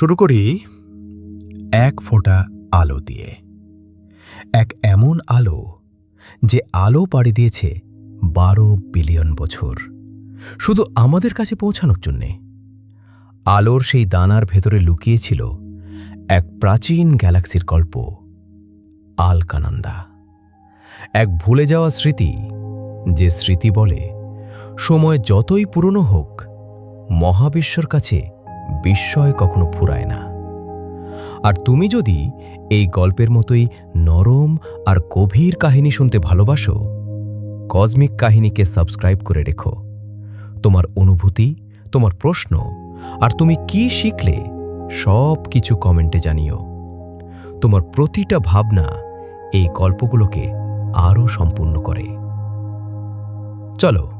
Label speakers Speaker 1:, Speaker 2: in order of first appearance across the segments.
Speaker 1: শুরু করি এক ফোঁটা আলো দিয়ে। এক এমন আলো যে আলো পাড়ি দিয়েছে বারো বিলিয়ন বছর। শুধু আমাদের কাছে পৌঁছানোর জন্যে। আলোর সেই দানার ভেতরে লুকিয়েছিল এক প্রাচীন গ্যালাক্সির গল্প, আলকানন্দা। এক ভুলে যাওয়া স্মৃতি যে স্মৃতি বলে, সময় যতই পুরনো হোক, মহাবিশ্বর কাছে বিস্ময় কখনো ফুরায় না। আর তুমি যদি এই গল্পের মতোই নরম আর গভীর কাহিনী শুনতে ভালোবাসো, কসমিক কাহিনীকে সাবস্ক্রাইব করে রেখো। তোমার অনুভূতি, তোমার প্রশ্ন আর তুমি কি শিখলে সব কিছু কমেন্টে জানিও। তোমার প্রতিটা ভাবনা এই গল্পগুলোকে আরও সম্পূর্ণ করে। চলো,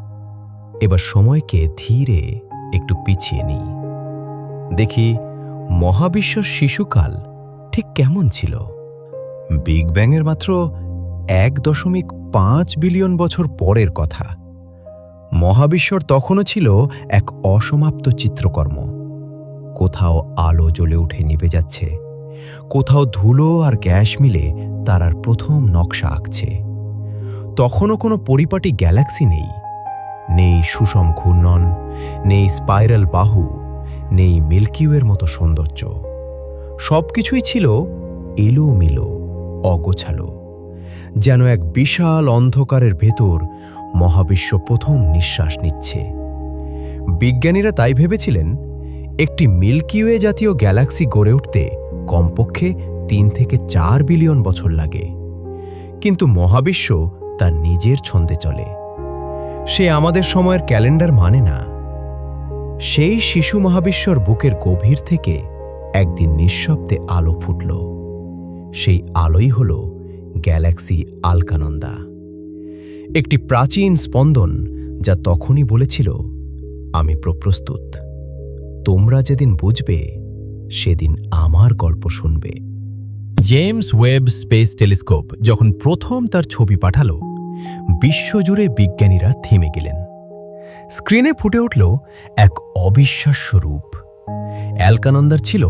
Speaker 1: এবার সময়কে ধীরে একটু পিছিয়ে নিই। দেখি মহাবিশ্বর শিশুকাল ঠিক কেমন ছিল? বিগ ব্যাংয়ের মাত্র এক দশমিক পাঁচ বিলিয়ন বছর পরের কথা। মহাবিশ্বর তখনও ছিল এক অসমাপ্ত চিত্রকর্ম। কোথাও আলো জ্বলে উঠে নিভে যাচ্ছে। কোথাও ধুলো আর গ্যাস মিলে তারার প্রথম নকশা আঁকছে। তখনও কোনো পরিপাটি গ্যালাক্সি নেই। নেই সুষম ঘূর্ণন, নেই স্পাইরাল বাহু নেই মিল্কিওয়ের মতো সৌন্দর্য। সবকিছুই ছিল এলোমেলো, অগোছালো। যেন এক বিশাল অন্ধকারের ভেতর মহাবিশ্ব প্রথম নিঃশ্বাস নিচ্ছে। বিজ্ঞানীরা তাই ভেবেছিলেন, একটি মিল্কিওয়ে জাতীয় গ্যালাক্সি গড়ে উঠতে কমপক্ষে তিন থেকে চার বিলিয়ন বছর লাগে। কিন্তু মহাবিশ্ব তার নিজের ছন্দে চলে। সে আমাদের সময়ের ক্যালেন্ডার মানে না। সেই শিশু মহাবিশ্বর বুকের গভীর থেকে একদিন নিঃশব্দে আলো ফুটল। সেই আলোই হল গ্যালাক্সি আলকানন্দা। একটি প্রাচীন স্পন্দন যা তখনই বলেছিল, আমি প্রপ্রস্তুত। তোমরা যেদিন বুঝবে, সেদিন আমার গল্প শুনবে। জেমস ওয়েব স্পেস টেলিস্কোপ যখন প্রথম তার ছবি পাঠালো, বিশ্বজুড়ে বিজ্ঞানীরা থেমে গেলেন। স্ক্রিনে ফুটে উঠল এক অবিশ্বাস্য রূপ। অ্যালকানন্দার ছিল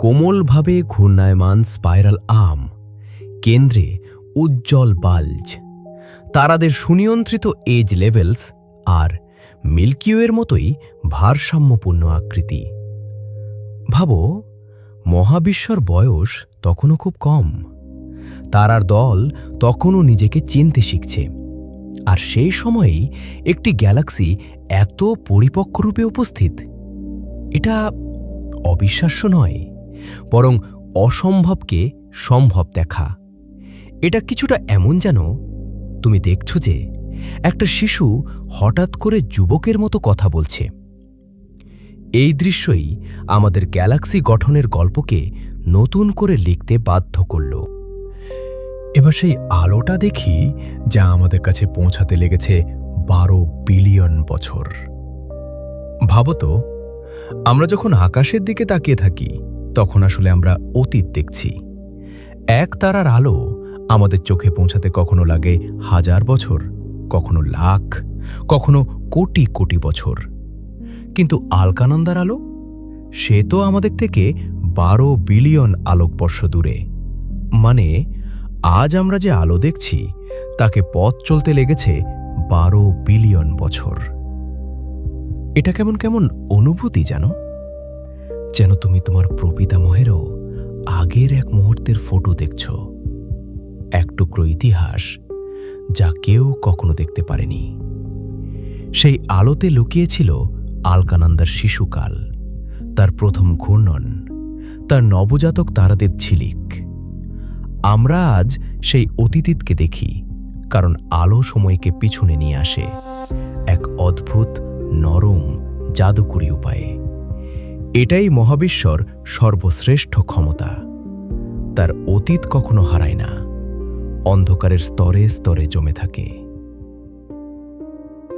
Speaker 1: কোমলভাবে ঘূর্ণায়মান স্পাইরাল আম কেন্দ্রে উজ্জ্বল বাল্জ, তারাদের সুনিয়ন্ত্রিত এজ লেভেলস আর মিল্কিওয়ের মতোই ভারসাম্যপূর্ণ আকৃতি। ভাবো, মহাবিশ্বর বয়স তখনও খুব কম। তারার দল তখনও নিজেকে চিনতে শিখছে। আর সেই সময়েই একটি গ্যালাক্সি এত পরিপক্ক রূপে উপস্থিত। এটা অবিশ্বাস্য নয়, বরং অসম্ভবকে সম্ভব দেখা। এটা কিছুটা এমন যেন তুমি দেখছ যে একটা শিশু হঠাৎ করে যুবকের মতো কথা বলছে। এই দৃশ্যই আমাদের গ্যালাক্সি গঠনের গল্পকে নতুন করে লিখতে বাধ্য করল। এবার সেই আলোটা দেখি যা আমাদের কাছে পৌঁছাতে লেগেছে বারো বিলিয়ন বছর। ভাবতো আমরা যখন আকাশের দিকে তাকিয়ে থাকি, তখন আসলে আমরা অতীত দেখছি। এক তারার আলো আমাদের চোখে পৌঁছাতে কখনো লাগে হাজার বছর, কখনো লাখ, কখনো কোটি কোটি বছর। কিন্তু আলকানন্দার আলো? সে তো আমাদের থেকে বারো বিলিয়ন আলোকবর্ষ দূরে। মানে আজ আমরা যে আলো দেখছি, তাকে পথ চলতে লেগেছে বারো বিলিয়ন বছর। এটা কেমন কেমন অনুভূতি জানো? যেন তুমি তোমার প্রপিতামহেরও আগের এক মুহূর্তের ফটো দেখছ। এক টুকরো ইতিহাস যা কেউ কখনো দেখতে পারেনি। সেই আলোতে লুকিয়েছিল আলকানন্দার শিশুকাল, তার প্রথম ঘূর্ণন, তার নবজাতক তারাদের ঝিলিক। আমরা আজ সেই অতীতকে দেখি, কারণ আলো সময়কে পিছনে নিয়ে আসে এক অদ্ভুত, নরম, জাদুকরী উপায়ে। এটাই মহাবিশ্বর সর্বশ্রেষ্ঠ ক্ষমতা। তার অতীত কখনো হারায় না, অন্ধকারের স্তরে স্তরে জমে থাকে।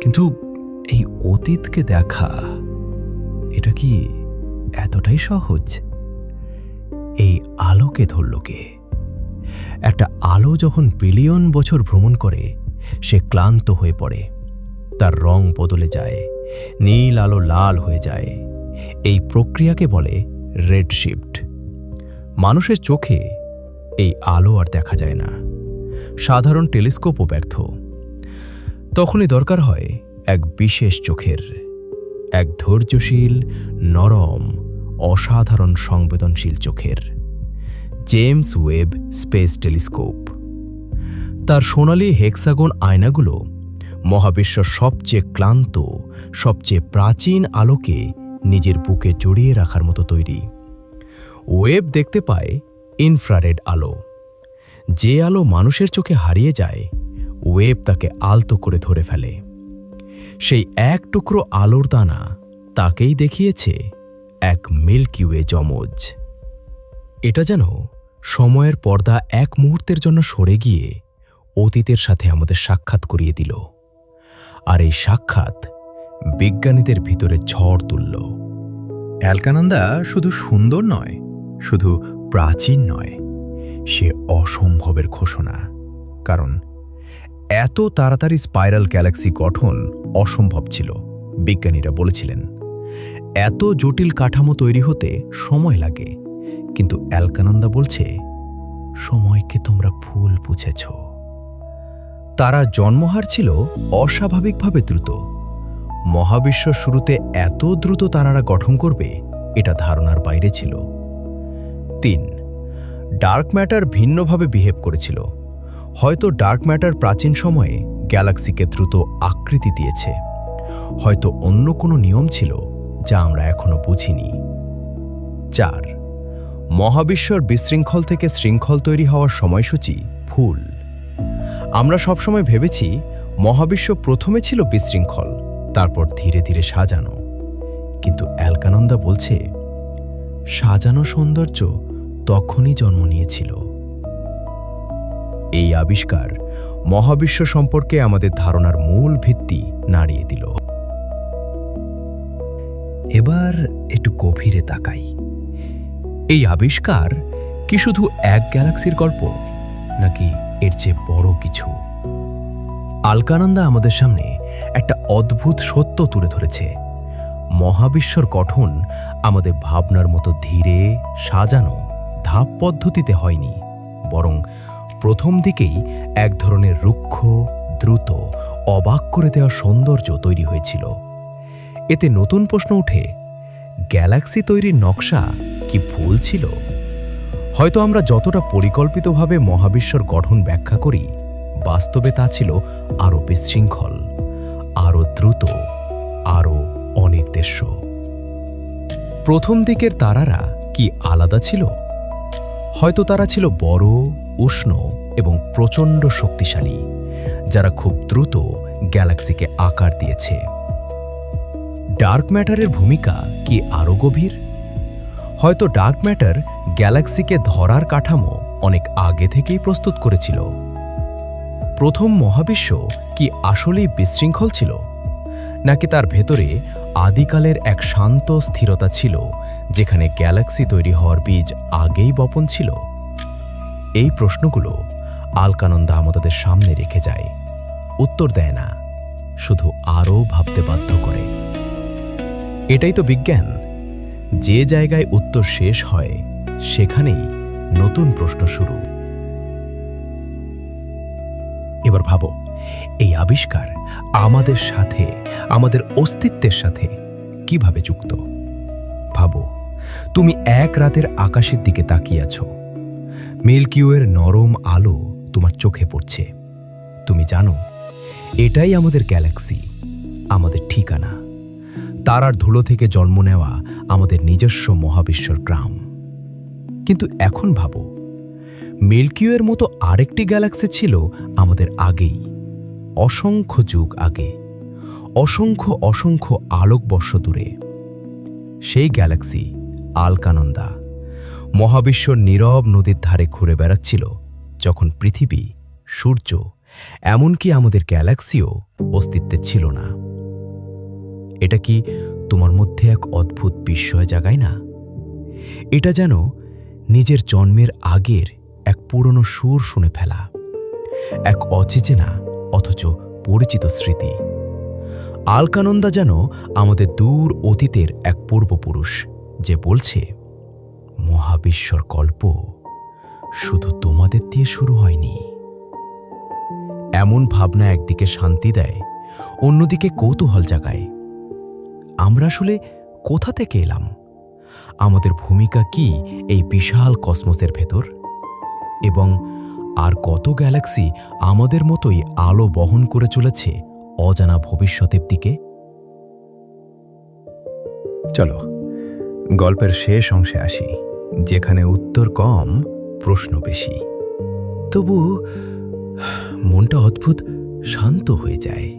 Speaker 1: কিন্তু এই অতীতকে দেখা, এটা কি এতটাই সহজ? এই আলোকে ধরল কে? একটা আলো যখন বিলিয়ন বছর ভ্রমণ করে, সে ক্লান্ত হয়ে পড়ে। তার রং বদলে যায়, নীল আলো লাল হয়ে যায়। এই প্রক্রিয়াকে বলে রেড শিফট। মানুষের চোখে এই আলো আর দেখা যায় না। সাধারণ টেলিস্কোপও ব্যর্থ। তখনই দরকার হয় এক বিশেষ চোখের, এক ধৈর্যশীল, নরম, অসাধারণ সংবেদনশীল চোখের। James Webb space telescope. তার সোনালি হেক্সাগন আয়নাগুলো মহাবিশ্বর সবচেয়ে ক্লান্ত, সবচেয়ে প্রাচীন আলোকে নিজের বুকে জড়িয়ে রাখার মতো তৈরি। ওয়েব দেখতে পায় ইনফ্রারেড আলো। যে আলো মানুষের চোখে হারিয়ে যায়, ওয়েব তাকে আলতো করে ধরে ফেলে। সেই এক টুকরো আলোর দানা তাকেই দেখিয়েছে এক মিল্কি ওয়ে যমজ। এটা যেন সময়ের পর্দা এক মুহূর্তের জন্য সরে গিয়ে অতীতের সাথে আমাদের সাক্ষাৎ করিয়ে দিল। আর এই সাক্ষাৎ বিজ্ঞানীদের ভিতরে ঝড় তুলল। অ্যালকানন্দা শুধু সুন্দর নয়, শুধু প্রাচীন নয়, সে অসম্ভবের ঘোষণা। কারণ এত তাড়াতাড়ি স্পাইরাল গ্যালাক্সি গঠন অসম্ভব ছিল, বিজ্ঞানীরা বলেছিলেন। এত জটিল কাঠামো তৈরি হতে সময় লাগে। কিন্তু অ্যালকানন্দা বলছে, সময়কে তোমরা ভুল বুঝেছ। তারা জন্মহার ছিল অস্বাভাবিকভাবে দ্রুত। মহাবিশ্ব শুরুতে এত দ্রুত তারারা গঠন করবে, এটা ধারণার বাইরে ছিল। তিন, ডার্ক ম্যাটার ভিন্নভাবে বিহেভ করেছিল। হয়তো ডার্ক ম্যাটার প্রাচীন সময়ে গ্যালাক্সিকে দ্রুত আকৃতি দিয়েছে। হয়তো অন্য কোনো নিয়ম ছিল যা আমরা এখনও বুঝিনি। চার মহাবিশ্বর বিশৃঙ্খল থেকে শৃঙ্খল তৈরি হওয়ার সময়সূচি ভুল আমরা সবসময় ভেবেছি মহাবিশ্ব প্রথমে ছিল বিশৃঙ্খল, তারপর ধীরে ধীরে সাজানো। কিন্তু অ্যালকানন্দা বলছে, সাজানো সৌন্দর্য তখনই জন্ম নিয়েছিল। এই আবিষ্কার মহাবিশ্ব সম্পর্কে আমাদের ধারণার মূল ভিত্তি নাড়িয়ে দিল। এবার একটু গভীরে তাকাই। এই আবিষ্কার কি শুধু এক গ্যালাক্সির গল্প, নাকি এর চেয়ে বড় কিছু? আলকানন্দা আমাদের সামনে একটা অদ্ভুত সত্য তুলে ধরেছে। মহাবিশ্বর গঠন আমাদের ভাবনার মতো ধীরে সাজানো ধাপ পদ্ধতিতে হয়নি, বরং প্রথম দিকেই এক ধরনের রুক্ষ, দ্রুত, অবাক করে দেওয়া সৌন্দর্য তৈরি হয়েছিল। এতে নতুন প্রশ্ন ওঠে গ্যালাক্সি তৈরির নকশা কি ভুল ছিল? হয়তো আমরা যতটা পরিকল্পিতভাবে মহাবিশ্বর গঠন ব্যাখ্যা করি, বাস্তবে তা ছিল আরও বিশৃঙ্খল, আরও দ্রুত, আরও অনির্দেশ্য। প্রথম দিকের তারারা কি আলাদা ছিল? হয়তো তারা ছিল বড়, উষ্ণ এবং প্রচণ্ড শক্তিশালী, যারা খুব দ্রুত গ্যালাক্সিকে আকার দিয়েছে। ডার্ক ম্যাটারের ভূমিকা কি আরও গভীর? হয়তো ডার্ক ম্যাটার গ্যালাক্সিকে ধরার কাঠামো অনেক আগে থেকেই প্রস্তুত করেছিল। প্রথম মহাবিশ্ব কি আসলেই বিশৃঙ্খল ছিল? নাকি তার ভেতরে আদিকালের এক শান্ত স্থিরতা ছিল, যেখানে গ্যালাক্সি তৈরি হওয়ার বীজ আগেই বপন ছিল? এই প্রশ্নগুলো আলকানন্দা আমাদের সামনে রেখে যায়। উত্তর দেয় না, শুধু আরও ভাবতে বাধ্য করে। এটাই তো বিজ্ঞান। যে জায়গায় উত্তর শেষ হয়, সেখানেই নতুন প্রশ্ন শুরু। এবার ভাবো, এই আবিষ্কার আমাদের সাথে, আমাদের অস্তিত্বের সাথে কীভাবে যুক্ত? ভাবো, তুমি এক রাতের আকাশের দিকে তাকিয়ে আছো। মিল্কিওয়ের নরম আলো তোমার চোখে পড়ছে। তুমি জানো, এটাই আমাদের গ্যালাক্সি, আমাদের ঠিকানা। তারার ধুলো থেকে জন্ম নেওয়া আমাদের নিজস্ব মহাবিশ্বর গ্রাম। কিন্তু এখন ভাবো, মিল্কিওয়ের মতো আরেকটি গ্যালাক্সি ছিল আমাদের আগেই। অসংখ্য যুগ আগে, অসংখ্য অসংখ্য আলোকবর্ষ দূরে। সেই গ্যালাক্সি আলকানন্দা মহাবিশ্ব নীরব নদীর ধারে ঘুরে বেড়াচ্ছিল যখন পৃথিবী, সূর্য, এমনকি আমাদের গ্যালাক্সিও অস্তিত্বে ছিল না। এটা কি তোমার মধ্যে এক অদ্ভুত বিস্ময় জাগায় না? এটা যেন নিজের জন্মের আগের এক পুরনো সুর শুনে ফেলা। এক অচেচেনা অথচ পরিচিত স্মৃতি। আলকানন্দা যেন আমাদের দূর অতীতের এক পূর্বপুরুষ, যে বলছে, মহাবিশ্বর গল্প শুধু তোমাদের দিয়ে শুরু হয়নি। এমন ভাবনা একদিকে শান্তি দেয়, অন্যদিকে কৌতূহল জাগায়। আমরা আসলে কোথা থেকে এলাম? আমাদের ভূমিকা কি এই বিশাল কসমোসের ভেতর? এবং আর কত গ্যালাক্সি আমাদের মতোই আলো বহন করে চলেছে অজানা ভবিষ্যতের দিকে? চলো, গল্পের শেষ অংশে আসি, যেখানে উত্তর কম, প্রশ্ন বেশি। তবু, মনটা অদ্ভুত, শান্ত হয়ে যায়।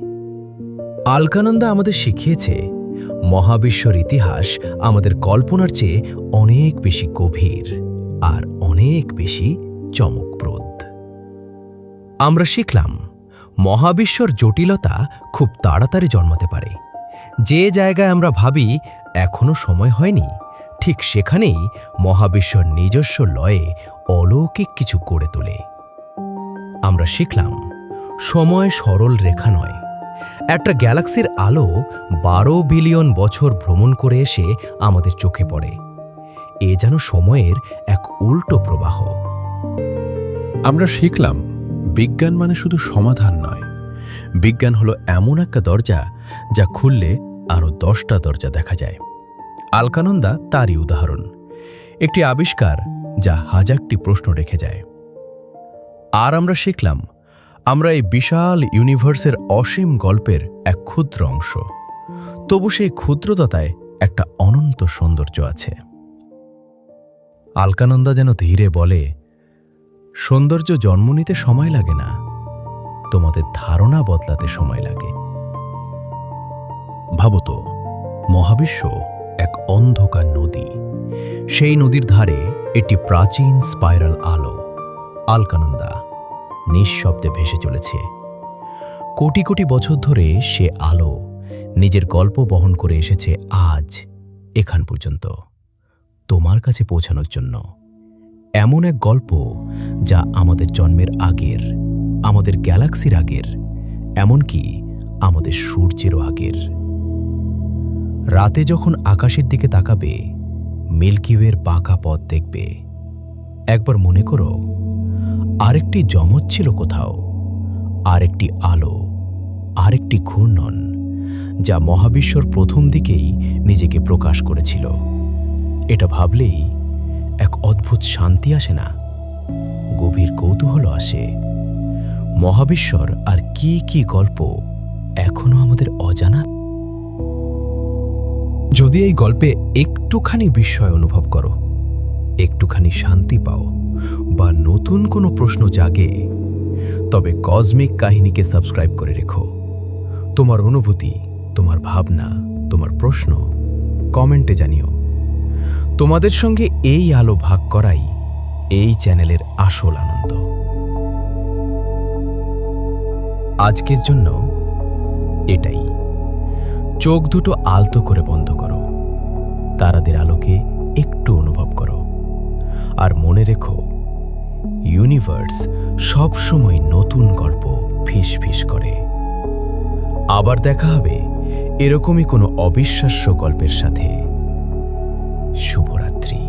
Speaker 1: আলকানন্দা আমাদের শিখিয়েছে মহাবিশ্বর ইতিহাস আমাদের কল্পনার চেয়ে অনেক বেশি গভীর আর অনেক বেশি চমকপ্রদ। আমরা শিখলাম, মহাবিশ্বর জটিলতা খুব তাড়াতাড়ি জন্মাতে পারে। যে জায়গায় আমরা ভাবি, এখনও সময় হয়নি, ঠিক সেখানেই মহাবিশ্বর নিজস্ব লয়ে অলৌকিক কিছু গড়ে তোলে। আমরা শিখলাম, সময় সরল রেখা নয় একটা গ্যালাক্সির আলো বারো বিলিয়ন বছর ভ্রমণ করে এসে আমাদের চোখে পড়ে। এ যেন সময়ের এক উল্টো প্রবাহ।
Speaker 2: আমরা শিখলাম, বিজ্ঞান মানে শুধু সমাধান নয়।
Speaker 1: বিজ্ঞান হলো এমন একটা দরজা যা খুললে আরও দশটা দরজা দেখা যায়। আলকানন্দা তারই উদাহরণ। একটি আবিষ্কার যা হাজারটি প্রশ্ন রেখে যায়। আর আমরা শিখলাম আমরা এই বিশাল ইউনিভার্সের অসীম গল্পের এক ক্ষুদ্র অংশ। তবু সেই ক্ষুদ্রতায় একটা অনন্ত সৌন্দর্য আছে। আলকানন্দা যেন ধীরে বলে, সৌন্দর্য জন্ম নিতে সময় লাগে না। তোমাদের ধারণা বদলাতে সময় লাগে। ভাবত, মহাবিশ্ব এক অন্ধকার নদী। সেই নদীর ধারে একটি প্রাচীন স্পাইরাল আলো। আলকানন্দা নিঃশব্দে ভেসে চলেছে। কোটি কোটি বছর ধরে সে আলো নিজের গল্প বহন করে এসেছে আজ, এখান পর্যন্ত। তোমার কাছে পৌঁছানোর জন্য এমন এক গল্প যা আমাদের জন্মের আগের, আমাদের গ্যালাক্সির আগের, এমনকি আমাদের সূর্যেরও আগের। রাতে যখন আকাশের দিকে তাকাবে মিল্কিওয়ের বাঁকা পথ দেখবে। একবার মনে করো আরেকটি জমজ ছিল কোথাও, আরেকটি আলো, আরেকটি ঘূর্ণন, যা মহাবিশ্বর প্রথম দিকেই নিজেকে প্রকাশ করেছিল। এটা ভাবলেই এক অদ্ভুত শান্তি আসে না, গভীর কৌতূহল আসে। মহাবিশ্বর আর কি কি গল্প এখনও আমাদের অজানা? যদি এই গল্পে একটুখানি বিস্ময় অনুভব করো, একটুখানি শান্তি পাও। বা নতুন কোনো প্রশ্ন জাগে, তবে কসমিক কাহিনীকে সাবস্ক্রাইব করে রেখো। তোমার অনুভূতি, তোমার ভাবনা, তোমার প্রশ্ন কমেন্টে জানিও। তোমাদের সঙ্গে এই আলো ভাগ করাই এই চ্যানেলের আসল আনন্দ। আজকের জন্য এটাই। চোখ দুটো আলতো করে বন্ধ করো। তারাদের আলোকে একটু অনুভব করো। আর মনে রেখো ইউনিভার্স সবসময় নতুন গল্প ফিস ফিস করে। আবার দেখা হবে এরকমই কোনো অবিশ্বাস্য গল্পের সাথে। শুভরাত্রি।